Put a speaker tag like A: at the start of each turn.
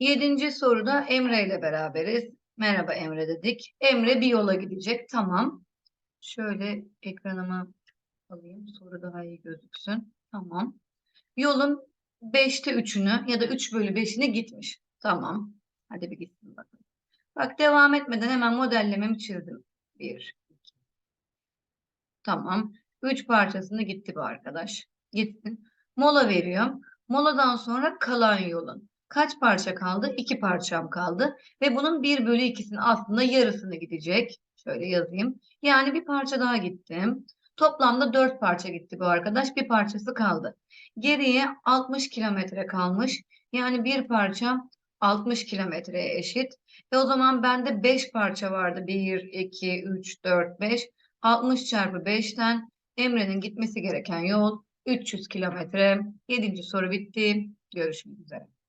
A: Yedinci soruda Emre ile beraberiz. Merhaba Emre dedik. Emre bir yola gidecek. Tamam. Şöyle ekranımı alayım. Soru daha iyi gözüksün. Tamam. Yolun 5'te 3'ünü ya da 3 bölü 5'ini gitmiş. Tamam. Hadi bir gitsin bakalım. Bak devam etmeden hemen modellememi çizdim. 1, 2. Tamam. 3 parçasını gitti bu arkadaş. Gitsin. Mola veriyorum. Moladan sonra kalan yolun. Kaç parça kaldı? 2 parçam kaldı. Ve bunun 1 bölü 2'sinin aslında yarısını gidecek. Şöyle yazayım. Yani bir parça daha gittim. Toplamda 4 parça gitti bu arkadaş. Bir parçası kaldı. Geriye 60 kilometre kalmış. Yani bir parça 60 kilometreye eşit. Ve o zaman bende 5 parça vardı. 1, 2, 3, 4, 5. 60 çarpı 5'ten Emre'nin gitmesi gereken yol 300 kilometre. 7. soru bitti. Görüşmek üzere.